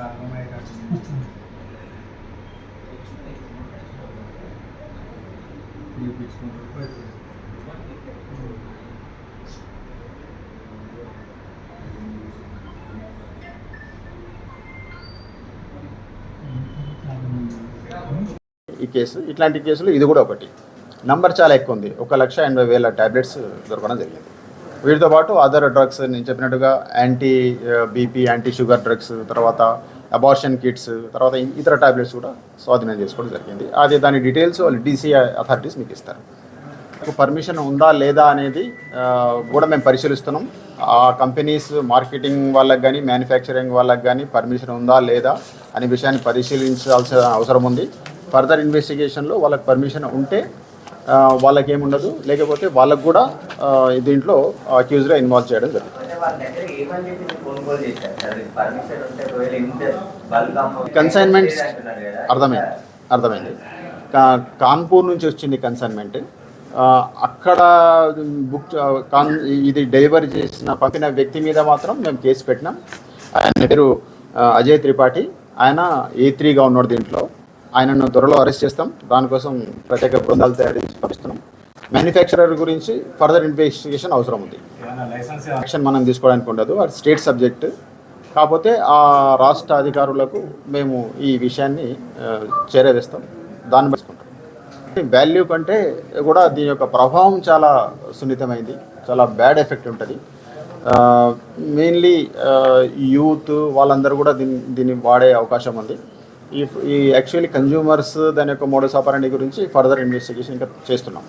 ఈ కేసు ఇట్లాంటి కేసులు ఇది కూడా ఒకటి. నంబర్ చాలా ఎక్కువ ఉంది. ఒక లక్ష ఎనభై వేల ట్యాబ్లెట్స్ దొరకడం జరిగింది. వీటితో పాటు అదర్ డ్రగ్స్ నేను చెప్పినట్టుగా anti BP anti sugar drugs తర్వాత అబార్షన్ కిట్స్ తర్వాత ఇతర టాబ్లెట్స్ కూడా స్వాధీనం చేసుకోవడం జరిగింది. అది దాని డీటెయిల్స్ వాళ్ళు డీసీ అథారిటీస్ మీకు ఇస్తారు. పర్మిషన్ ఉందా లేదా అనేది uh, కూడా మేము పరిశీలిస్తున్నాం. ఆ కంపెనీస్ మార్కెటింగ్ వాళ్ళకి కానీ మ్యానుఫ్యాక్చరింగ్ వాళ్ళకి కానీ పర్మిషన్ ఉందా లేదా అనే విషయాన్ని పరిశీలించాల్సిన అవసరం ఉంది. ఫర్దర్ ఇన్వెస్టిగేషన్లో వాళ్ళకి పర్మిషన్ ఉంటే uh, వాళ్ళకి ఏముండదు లేకపోతే వాళ్ళకు కూడా దీంట్లో అక్యూజ్గా ఇన్వాల్వ్ చేయడం జరుగుతుంది. కన్సైన్మెంట్స్ అర్థమైంది. అర్థమైంది. కా- కాన్పూర్ నుంచి వచ్చింది కన్సైన్మెంట్ అక్కడ బుక్ కాన్ ఇది డెలివరీ చేసిన పంపిన వ్యక్తి మీద మాత్రం మేము కేసు పెట్టినాం. ఆయన పేరు అజయ్ త్రిపాఠి. ఆయన ఏ త్రీగా ఉన్నాడు దీంట్లో. ఆయనను త్వరలో అరెస్ట్ చేస్తాం. దానికోసం ప్రత్యేక బృందాలు తయారు చేసి మ్యానుఫ్యాక్చరర్ గురించి ఫర్దర్ ఇన్వెస్టిగేషన్ అవసరం ఉంది. యాక్షన్ మనం తీసుకోవడానికి ఉండదు. అది స్టేట్ సబ్జెక్ట్. కాకపోతే ఆ రాష్ట్ర అధికారులకు మేము ఈ విషయాన్ని చేరవేస్తాం. దాన్ని పట్టుకుంటాం వాల్యూ కంటే కూడా దీని యొక్క ప్రభావం చాలా సున్నితమైంది. చాలా బ్యాడ్ ఎఫెక్ట్ ఉంటుంది. మెయిన్లీ యూత్ వాళ్ళందరూ కూడా దీన్ని దీన్ని వాడే అవకాశం ఉంది. ఈ ఈ యాక్చువల్లీ కన్జ్యూమర్స్ దాని యొక్క మోడల్స్ ఆపరండి గురించి ఫర్దర్ ఇన్వెస్టిగేషన్ ఇంకా చేస్తున్నాం.